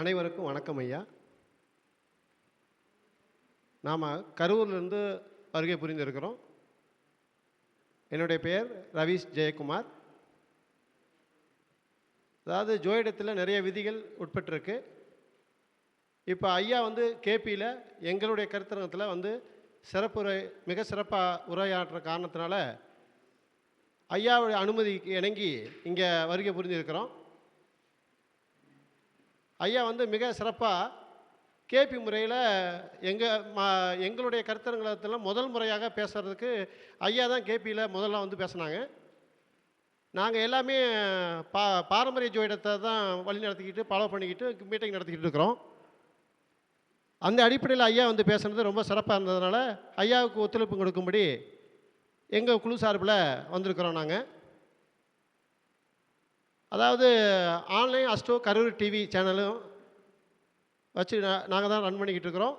அனைவருக்கும் வணக்கம் ஐயா. நாம் கரூர்லேருந்து வருகை புரிந்திருக்கிறோம். என்னுடைய பெயர் ரவீஷ் ஜெயக்குமார். அதாவது ஜோயிடத்தில் நிறைய விதிகள் உட்பட்டிருக்கு. இப்போ ஐயா வந்து கேபியில் எங்களுடைய கருத்தரங்கத்தில் வந்து சிறப்புரை மிக சிறப்பாக உரையாற்றுற காரணத்தினால ஐயாவுடைய அனுமதிக்கு இணங்கி இங்கே வருகை புரிந்திருக்கிறோம். ஐயா வந்து மிக சிறப்பாக கேபி முறையில் எங்கள் மா எங்களுடைய கருத்தரங்கத்தில் முதல் முறையாக பேசுகிறதுக்கு ஐயா தான் கேபியில் முதல்ல வந்து பேசுனாங்க. நாங்கள் எல்லாமே பா பாரம்பரிய ஜோயிடத்தை தான் வழி நடத்திக்கிட்டு ஃபாலோ பண்ணிக்கிட்டு மீட்டிங் நடத்திக்கிட்டு இருக்கிறோம். அந்த அடிப்படையில் ஐயா வந்து பேசுனது ரொம்ப சிறப்பாக இருந்ததுனால ஐயாவுக்கு ஒத்துழைப்பு கொடுக்கும்படி எங்கள் குழு சார்பில் வந்திருக்கிறோம் நாங்கள் அதாவது ஆன்லைன் அஸ்டோ கரூர் டிவி சேனலும் வச்சு நாங்கள் தான் ரன் பண்ணிக்கிட்டு இருக்கிறோம்.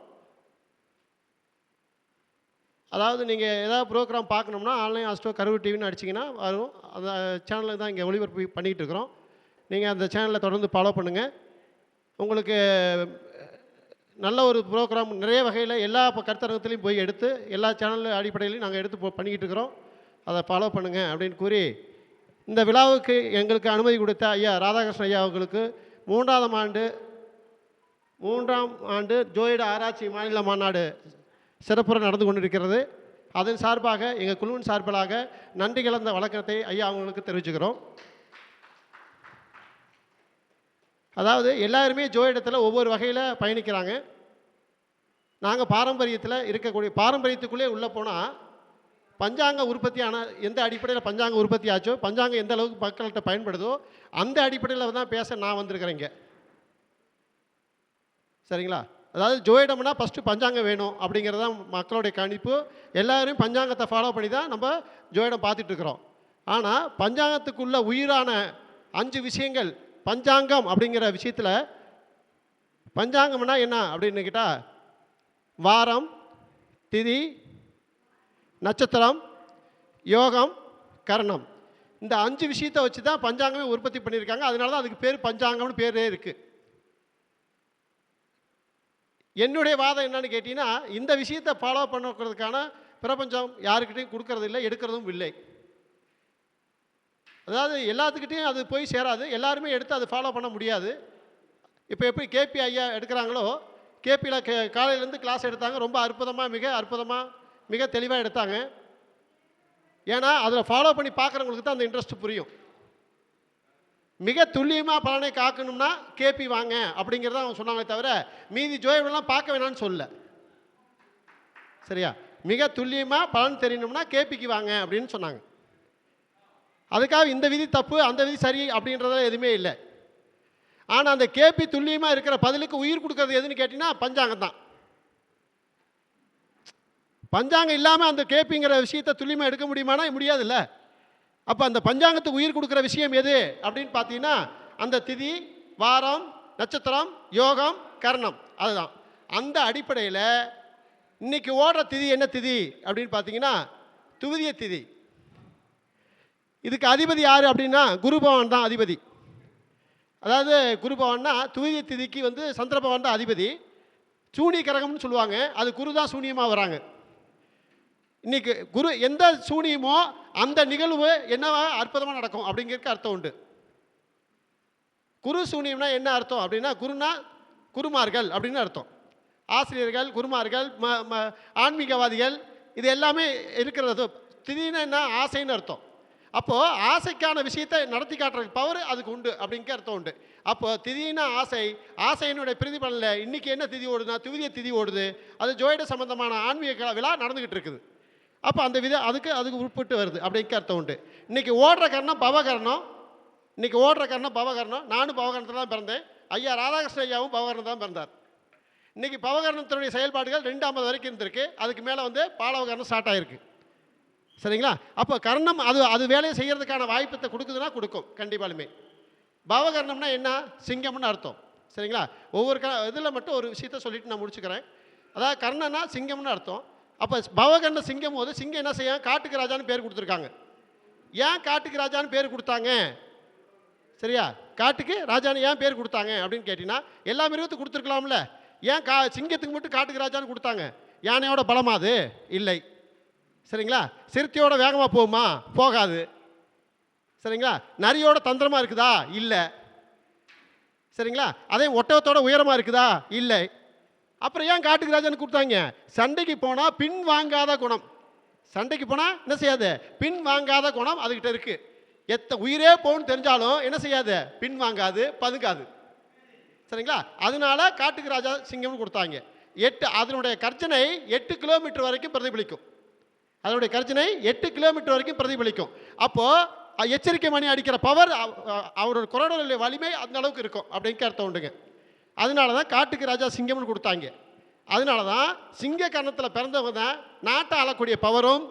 அதாவது நீங்கள் ஏதாவது ப்ரோக்ராம் பார்க்கணும்னா ஆன்லைன் அஸ்டோ கரூர் டிவின்னு அடிச்சிங்கன்னா வரும். அந்த சேனலில் தான் இங்கே ஒளிபரப்பு பண்ணிக்கிட்டு இருக்கிறோம். நீங்கள் அந்த சேனலை தொடர்ந்து ஃபாலோ பண்ணுங்கள் உங்களுக்கு நல்ல ஒரு ப்ரோக்ராம் நிறைய வகையில் எல்லா ப- கருத்தரங்கத்துலேயும் போய் எடுத்து எல்லா சேனல் அடிப்படையிலையும் நாங்கள் எடுத்து பண்ணிக்கிட்டு இருக்கிறோம். அதை ஃபாலோ பண்ணுங்கள் அப்படின்னு கூறி இந்த விழாவுக்கு எங்களுக்கு அனுமதி கொடுத்த ஐயா ராதாகிருஷ்ண ஐயா அவர்களுக்கு மூன்றாம் ஆண்டு மூன்றாம் ஆண்டு ஜோயிட ஆராய்ச்சி மாநில மாநாடு சிறப்புற நடந்து கொண்டிருக்கிறது. அதன் சார்பாக எங்கள் குழுவின் சார்பிலாக நன்றி கலந்த வழக்கத்தை ஐயா அவங்களுக்கு தெரிவிச்சுக்கிறோம். அதாவது எல்லாருமே ஜோயிடத்தில் ஒவ்வொரு வகையில் பயணிக்கிறாங்க. நாங்கள் பாரம்பரியத்தில் இருக்கக்கூடிய பாரம்பரியத்துக்குள்ளே உள்ளே போனால் பஞ்சாங்க உற்பத்தி ஆனால் எந்த அடிப்படையில் பஞ்சாங்க உற்பத்தி ஆச்சோ பஞ்சாங்கம் எந்த அளவுக்கு மக்கள்கிட்ட பயன்படுதோ அந்த அடிப்படையில் தான் பேச நான் வந்திருக்கிறேன் சரிங்களா? அதாவது ஜோயிடம்னா ஃபஸ்ட்டு பஞ்சாங்கம் வேணும் அப்படிங்கிறது தான் மக்களுடைய கணிப்பு. எல்லோரும் பஞ்சாங்கத்தை ஃபாலோ பண்ணி தான் நம்ம ஜோயிடம் பார்த்துட்ருக்குறோம். ஆனால் பஞ்சாங்கத்துக்குள்ள உயிரான அஞ்சு விஷயங்கள் பஞ்சாங்கம் அப்படிங்கிற விஷயத்தில் பஞ்சாங்கம்னா என்ன அப்படின்னு கேட்டால் வாரம் திதி நட்சத்திரம் யோகம் கரணம். இந்த அஞ்சு விஷயத்தை வச்சு தான் பஞ்சாங்கமே உற்பத்தி பண்ணியிருக்காங்க. அதனால தான் அதுக்கு பேர் பஞ்சாங்கம்னு பேரே இருக்குது என்னுடைய வாதம் என்னன்னு கேட்டிங்கன்னா இந்த விஷயத்தை ஃபாலோ பண்ணுறதுக்கான பிரபஞ்சம் யாருக்கிட்டையும் கொடுக்கறது இல்லை எடுக்கிறதும் இல்லை. அதாவது எல்லாத்துக்கிட்டையும் அது போய் சேராது. எல்லாருமே எடுத்து அதை ஃபாலோ பண்ண முடியாது. இப்போ எப்படி கேபி ஐயா எடுக்கிறாங்களோ கேபியில் கே காலையிலேருந்து கிளாஸ் எடுத்தாங்க. ரொம்ப அற்புதமாக மிக அற்புதமாக மிக தெளிவாக எடுத்தாங்க. ஏன்னா அதில் ஃபாலோ பண்ணி பார்க்குறவங்களுக்கு தான் அந்த இன்ட்ரெஸ்ட் புரியும். மிக துல்லியமாக பலனை காக்கணும்னா கேபி வாங்க அப்படிங்கிறத அவங்க சொன்னாங்களே தவிர மீதி ஜோயெல்லாம் பார்க்க வேணாம்னு சொல்ல சரியா? மிக துல்லியமாக பலன் தெரியணும்னா கேபிக்கு வாங்க அப்படின்னு சொன்னாங்க. அதுக்காக இந்த விதி தப்பு அந்த விதி சரி அப்படின்றதெல்லாம் எதுவுமே இல்லை. ஆனால் அந்த கேபி துல்லியமாக இருக்கிற பதிலுக்கு உயிர் கொடுக்கறது எதுன்னு கேட்டிங்கன்னா பஞ்சாங்கம் தான். பஞ்சாங்கம் இல்லாமல் அந்த கேபிங்கிற விஷயத்தை துல்லியமாக எடுக்க முடியுமானா? முடியாதுல்ல. அப்போ அந்த பஞ்சாங்கத்துக்கு உயிர் கொடுக்குற விஷயம் எது? அப்படின்னு பார்த்தீங்கன்னா அந்த திதி வாரம் நட்சத்திரம் யோகம் கர்ணம். அதுதான். அந்த அடிப்படையில் இன்றைக்கி ஓடுற திதி என்ன திதி? அப்படின்னு பார்த்தீங்கன்னா துவிதிய திதி. இதுக்கு அதிபதி யார் அப்படின்னா குரு பவன் தான் அதிபதி. அதாவது குரு பவன்னா துவிதிய திதிக்கு வந்து சந்திர பவன் தான் அதிபதி. சூனிய கரகம்னு சொல்லுவாங்க. அது குரு தான் சூனியமாக வராங்க. இன்னைக்கு குரு எந்த சூனியமோ அந்த நிகழ்வு என்னவா அற்புதமாக நடக்கும் அப்படிங்கிறதுக்கு அர்த்தம் உண்டு. குரு சூனியம்னா என்ன அர்த்தம் அப்படின்னா குருனா குருமார்கள் அப்படின்னு அர்த்தம். ஆசிரியர்கள் குருமார்கள் ம ம ஆன்மீகவாதிகள் இது எல்லாமே இருக்கிறது. திடீர்னு என்ன? ஆசைன்னு அர்த்தம். அப்போது ஆசைக்கான விஷயத்தை நடத்தி காட்டுற பவர் அதுக்கு உண்டு அப்படிங்கிற அர்த்தம் உண்டு. அப்போது திடீர்னு ஆசை ஆசையினுடைய பிரதிபலனில் இன்றைக்கி என்ன திதி ஓடுதுன்னா துவிதிய திதி ஓடுது. அது ஜோயிட சம்பந்தமான ஆன்மீக விழா நடந்துக்கிட்டு இருக்குது. அப்போ அந்த வித அதுக்கு அதுக்கு உட்பட்டு வருது. அப்படிங்க அர்த்தம் உண்டு. இன்றைக்கி ஓடுற கர்ணம் பவகர்ணம். இன்றைக்கி ஓடுற கர்ணம் பவகர்ணம். நானும் பவகரணத்தில் தான் பிறந்தேன். ஐயா ராதாகிருஷ்ண ஐயாவும் பவகரணம் தான் பிறந்தார். இன்றைக்கி பவகர்ணத்தினுடைய செயல்பாடுகள் ரெண்டாவது வரைக்கும் இருந்திருக்கு. அதுக்கு மேலே வந்து பாலவகரணம் ஸ்டார்ட் ஆகிருக்கு சரிங்களா? அப்போ கர்ணம் அது அது வேலையை செய்கிறதுக்கான வாய்ப்பத்தை கொடுக்குதுன்னா கொடுக்கும். கண்டிப்பாலுமே. பவகரணம்னா என்ன? சிங்கம்னு அர்த்தம். சரிங்களா? ஒவ்வொரு க இதில் மட்டும் ஒரு விஷயத்த சொல்லிட்டு நான் முடிச்சுக்கிறேன். அதாவது கர்ணன்னா சிங்கம்னு அர்த்தம். அப்போ பவகண்ட சிங்கம் போது சிங்கம் என்ன செய்யும் காட்டுக்கு ராஜான்னு பேர் கொடுத்துருக்காங்க. ஏன் காட்டுக்கு ராஜான்னு பேர் கொடுத்தாங்க? சரியா? காட்டுக்கு ராஜான்னு ஏன் பேர் கொடுத்தாங்க அப்படின்னு கேட்டிங்கன்னா எல்லா மிருகத்துக்கும் கொடுத்துருக்கலாம்ல. ஏன் கா சிங்கத்துக்கு மட்டும் காட்டுக்கு ராஜான்னு கொடுத்தாங்க? யானையோட பலமா அது? இல்லை. சரிங்களா? சிறுத்தையோட வேகமாக போகுமா? போகாது. சரிங்களா? நரியோட தந்திரமாக இருக்குதா? இல்லை. சரிங்களா? அதே ஒட்டகத்தோட உயரமாக இருக்குதா? இல்லை. அப்புறம் ஏன் காட்டுக்கு ராஜான்னு கொடுத்தாங்க சண்டைக்கு போனால் பின் வாங்காத குணம். சண்டைக்கு போனால் என்ன செய்யாது? பின் வாங்காத குணம் அதுக்கிட்ட இருக்கு. எத்த உயிரே போன்னு தெரிஞ்சாலும் என்ன செய்யாது? பின் வாங்காது பதுங்காது. சரிங்களா? அதனால காட்டுக்கு ராஜா சிங்கம்னு கொடுத்தாங்க. எட்டு அதனுடைய கர்ஜனை எட்டு கிலோமீட்டர் வரைக்கும் பிரதிபலிக்கும். அதனுடைய கர்ஜனை எட்டு கிலோமீட்டர் வரைக்கும் பிரதிபலிக்கும். அப்போது எச்சரிக்கை மணி அடிக்கிற பவர் அவரோட குரலுடைய வலிமை அந்த அளவுக்கு இருக்கும். அப்படின்னு அர்த்தம் உண்டுங்க. அதனால தான் காட்டுக்கு ராஜா சிங்கம்னு கொடுத்தாங்க. அதனால தான் சிங்க கரணத்தில் பிறந்தவங்க தான் நாட்டை ஆளக்கூடிய பவரும்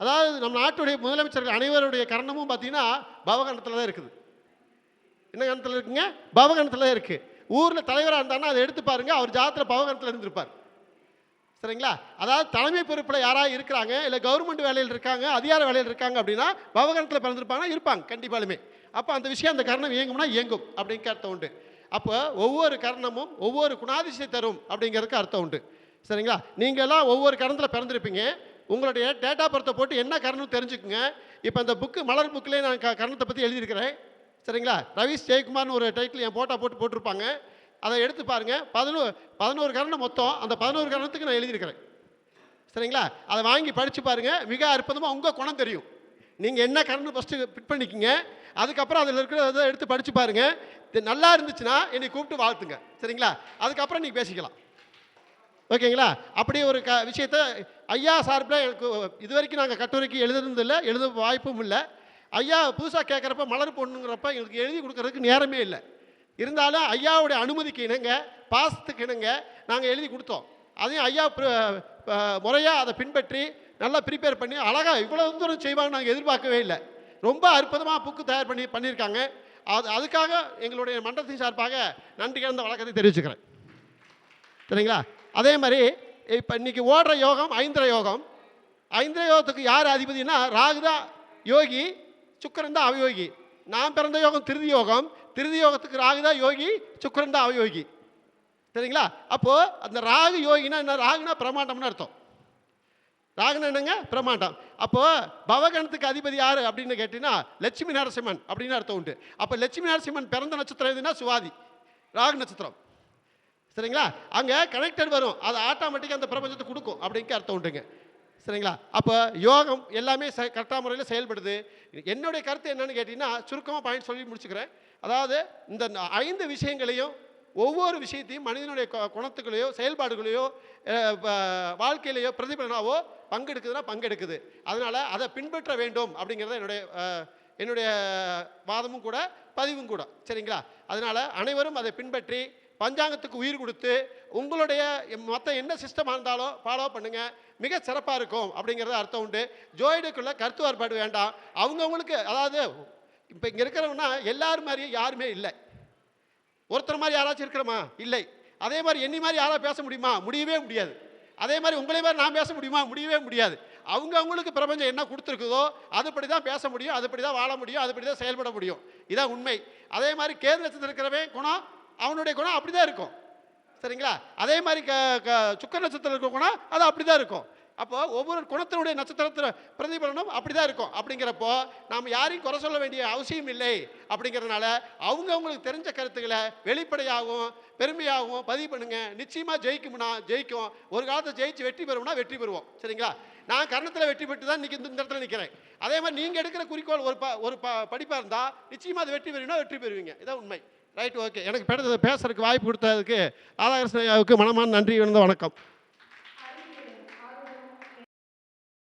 அதாவது நம்ம நாட்டுடைய முதலமைச்சர்கள் அனைவருடைய கரணமும் பார்த்தீங்கன்னா பவகரணத்தில் தான் இருக்குது. என்ன கணத்தில் இருக்குங்க? பவகணத்தில் தான் இருக்குது ஊரில் தலைவராக இருந்தாருன்னா அதை எடுத்து பாருங்கள் அவர் ஜாதத்தில் பவகணத்தில் இருந்திருப்பார். சரிங்களா? அதாவது தலைமை பொறுப்பில் யாராக இருக்கிறாங்க இல்லை கவர்மெண்ட் வேலையில் இருக்காங்க அதிகார வேலையில் இருக்காங்க அப்படின்னா பவகணத்தில் பிறந்திருப்பாங்கன்னா இருப்பாங்க கண்டிப்பாலுமே. அப்போ அந்த விஷயம் அந்த கரணம் இயங்கும்னா இயங்கும் அப்படின்னு கேட்ட உண்டு. அப்போ ஒவ்வொரு கரணமும் ஒவ்வொரு குணாதிசை தரும் அப்படிங்கிறதுக்கு அர்த்தம் உண்டு. சரிங்களா? நீங்கள்லாம் ஒவ்வொரு கரணத்தில் பிறந்திருப்பீங்க. உங்களுடைய டேட்டா பர்த்தை போட்டு என்ன கரணம் தெரிஞ்சுக்குங்க. இப்போ இந்த புக்கு மலர் புக்கிலே நான் க கரணத்தை பற்றி எழுதியிருக்கிறேன். சரிங்களா? ரவீஷ் ஜெயக்குமார்னு ஒரு டைட்டில் என் போட்டா போட்டு போட்டிருப்பாங்க. அதை எடுத்து பாருங்கள் பதினோரு பதினோரு கரணம் மொத்தம் அந்த பதினோரு கரணத்துக்கு நான் எழுதியிருக்கிறேன். சரிங்களா? அதை வாங்கி படித்து பாருங்கள் மிக அற்புதமாக உங்கள் குணம் தெரியும். நீங்கள் என்ன கரண்ட் ஃபஸ்ட்டு ஃபிட் பண்ணிக்கிங்க. அதுக்கப்புறம் அதில் இருக்கிறத எடுத்து படித்து பாருங்கள் நல்லா இருந்துச்சுன்னா என்னை கூப்பிட்டு வாழ்த்துங்க. சரிங்களா? அதுக்கப்புறம் நீங்கள் பேசிக்கலாம். ஓகேங்களா? அப்படி ஒரு க விஷயத்த ஐயா சார்பில் எனக்கு இது வரைக்கும் நாங்கள் கட்டுரைக்கு எழுதுனதில்லை எழுத வாய்ப்பும் இல்லை. ஐயா புதுசாக கேட்குறப்ப மலர் பொண்ணுங்கிறப்ப எங்களுக்கு எழுதி கொடுக்கறதுக்கு நேரமே இல்லை. இருந்தாலும் ஐயாவுடைய அனுமதிக்கு இணங்க பாசத்துக்கு இணங்க நாங்கள் எழுதி கொடுத்தோம். அதையும் ஐயா முறையாக அதை பின்பற்றி நல்லா ப்ரிப்பேர் பண்ணி அழகாக இவ்வளோ தூரம் செய்வாங்க நாங்கள் எதிர்பார்க்கவே இல்லை. ரொம்ப அற்புதமாக புக்கு தயார் பண்ணி பண்ணியிருக்காங்க. அது அதுக்காக எங்களுடைய மன்றத்தின் சார்பாக நன்றி கலந்த வழக்கத்தை தெரிவிச்சுக்கிறேன். சரிங்களா? அதே மாதிரி இப்போ இன்னைக்கு ஓடுற யோகம் ஐந்திர யோகம். ஐந்திர யோகத்துக்கு யார் அதிபதினா ராகுதா யோகி சுக்கரன் தான் அவயோகி. நான் பிறந்த யோகம் திருதி யோகம். திருதி யோகத்துக்கு ராகுதா யோகி சுக்கரன் தான் அவயோகி. சரிங்களா? அப்போது அந்த ராகு யோகினா என்ன? ராகுனா பிரமாண்டம்னு அர்த்தம். ராகுனா என்னங்க? பிரமாண்டம் அப்போது பவகணத்துக்கு அதிபதி யார் அப்படின்னு கேட்டிங்கன்னா லட்சுமி நரசிம்மன் அப்படின்னு அர்த்தம் உண்டு. அப்போ லட்சுமி நரசிம்மன் பிறந்த நட்சத்திரம் எதுனா சுவாதி. ராகு நட்சத்திரம். சரிங்களா? அங்கே கனெக்டட் வரும். அது ஆட்டோமேட்டிக்காக அந்த பிரபஞ்சத்தை கொடுக்கும் அப்படிங்க அர்த்தம் உண்டுங்க. சரிங்களா? அப்போ யோகம் எல்லாமே ச கரெக்டாக முறையில் செயல்படுது. என்னுடைய கருத்து என்னன்னு கேட்டிங்கன்னா சுருக்கமாக பாயிண்ட் சொல்லி முடிச்சுக்கிறேன். அதாவது இந்த ஐந்து விஷயங்களையும் ஒவ்வொரு விஷயத்தையும் மனிதனுடைய குணத்துக்களையோ செயல்பாடுகளையோ வாழ்க்கையிலையோ பிரதிபலனாவோ பங்கெடுக்குதுன்னா பங்கெடுக்குது. அதனால் அதை பின்பற்ற வேண்டும் அப்படிங்கிறது என்னுடைய என்னுடைய வாதமும் கூட பதிவும் கூட. சரிங்களா? அதனால் அனைவரும் அதை பின்பற்றி பஞ்சாங்கத்துக்கு உயிர் கொடுத்து உங்களுடைய மற்ற என்ன சிஸ்டமாக இருந்தாலும் ஃபாலோ பண்ணுங்கள் மிக சிறப்பாக இருக்கும் அப்படிங்கிறது அர்த்தம் உண்டு. ஜோயிடுக்குள்ள கருத்து வேறுபாடு வேண்டாம். அவங்கவுங்களுக்கு அதாவது இப்போ இங்கே இருக்கிறவங்கன்னா எல்லார் மாதிரியும் யாருமே இல்லை. ஒருத்தர் மாதிரி யாராச்சும் இருக்கிறோமா? இல்லை. அதே மாதிரி என்னி மாதிரி யாராவது பேச முடியுமா? முடியவே முடியாது. அதே மாதிரி உங்களே மாதிரி நான் பேச முடியுமா? முடியவே முடியாது. அவங்க அவங்களுக்கு பிரபஞ்சம் என்ன கொடுத்துருக்குதோ அதுபடி தான் பேச முடியும் அதுபடி தான் வாழ முடியும் அதுபடி தான் செயல்பட முடியும். இதான் உண்மை. அதே மாதிரி கேது நட்சத்திரம் இருக்கிறவன் குணம் அவனுடைய குணம் அப்படி தான் இருக்கும். சரிங்களா? அதே மாதிரி க க சுக்கர நட்சத்திரம் இருக்கிற குணம் அது அப்படி தான் இருக்கும். அப்போ ஒவ்வொரு குணத்தினுடைய நட்சத்திரத்தில் பிரதிபலனும் அப்படி தான் இருக்கும். அப்படிங்கிறப்போ நாம் யாரையும் குறை சொல்ல வேண்டிய அவசியம் இல்லை. அப்படிங்கிறதுனால அவங்க அவங்களுக்கு தெரிஞ்ச கருத்துக்களை வெளிப்படையாகவும் பெருமையாகவும் பதிவு பண்ணுங்க. நிச்சயமாக ஜெயிக்கும்னா ஜெயிக்கும். ஒரு காலத்தை ஜெயிச்சு வெற்றி பெறுவோம்னா வெற்றி பெறுவோம். சரிங்களா? நான் கர்ணத்தில் வெற்றி பெற்று தான் இன்றைக்கி இந்த இடத்துல நிற்கிறேன் அதே மாதிரி நீங்கள் எடுக்கிற குறிக்கோள் ஒரு ப ஒரு ப படிப்பாக இருந்தால் நிச்சயமாக அது வெற்றி பெறுவீங்கன்னா வெற்றி பெறுவீங்க. இதான் உண்மை. ரைட் ஓகே எனக்கு பேசுறதுக்கு வாய்ப்பு கொடுத்ததுக்கு ராதாகிருஷ்ணன் மனமான நன்றி வணக்கம்.